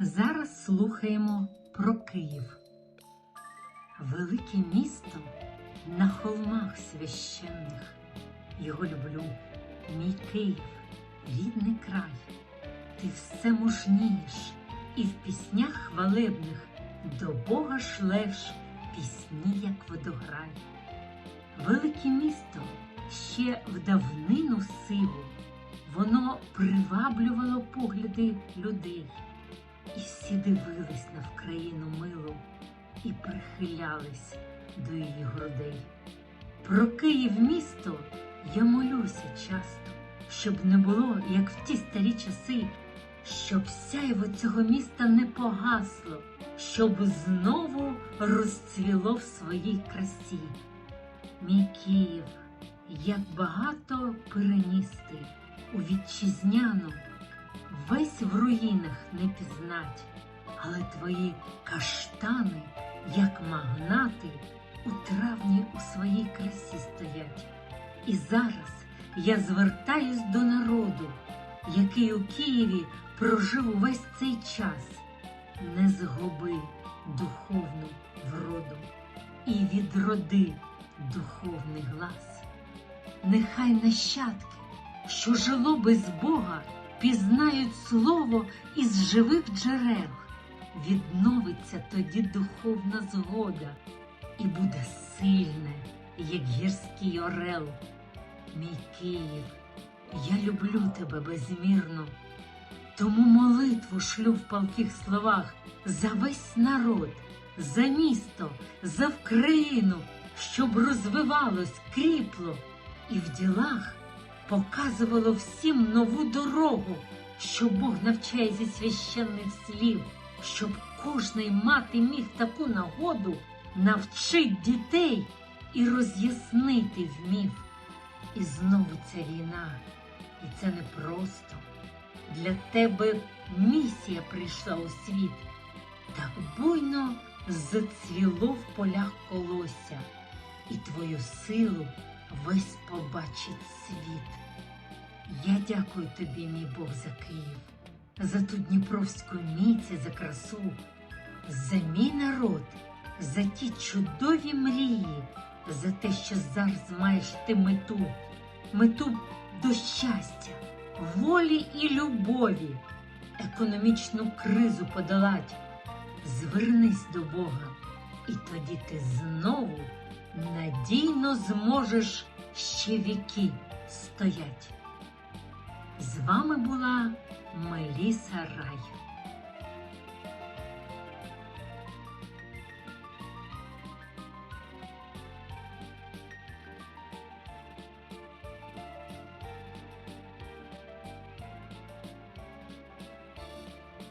Зараз слухаємо про Київ. Велике місто на холмах священних. Його люблю, мій Київ, рідний край. Ти все мужнієш і в піснях хвалебних до Бога шлеш пісні, як водограй. Велике місто ще в давнину сиву, воно приваблювало погляди людей. І всі дивились на Вкраїну милу і прихилялись до її грудей. Про Київ місто я молюся часто, щоб не було, як в ті старі часи, щоб сяйво цього міста не погасло, щоб знову розцвіло в своїй красі. Мій Київ, як багато переніс ти у вітчизняну, весь в руїнах не пізнать, але твої каштани, як магнати, у травні у своїй красі стоять. І зараз я звертаюсь до народу, який у Києві прожив увесь цей час. Не згуби духовну вроду і відроди духовний глас. Нехай нащадки, що жило без Бога, пізнають слово із живих джерел, відновиться тоді духовна згода і буде сильне, як гірський орел. Мій Київ, я люблю тебе безмірно, тому молитву шлю в палких словах за весь народ, за місто, за Вкраїну, щоб розвивалось, кріпло і в ділах показувало всім нову дорогу, що Бог навчає зі священних слів, щоб кожний мати міг таку нагоду навчить дітей і роз'яснити вмів. І знову ця війна, і це не просто. Для тебе місія прийшла у світ, так буйно зацвіло в полях колосся, і твою силу весь побачить світ. Я дякую тобі, мій Бог, за Київ, за ту Дніпровську міць за красу, за мій народ, за ті чудові мрії, за те, що зараз маєш ти мету, мету до щастя, волі і любові, економічну кризу подолать. Звернись до Бога, і тоді ти знову надійно зможеш ще віки стоять. З вами була Меліса Рай.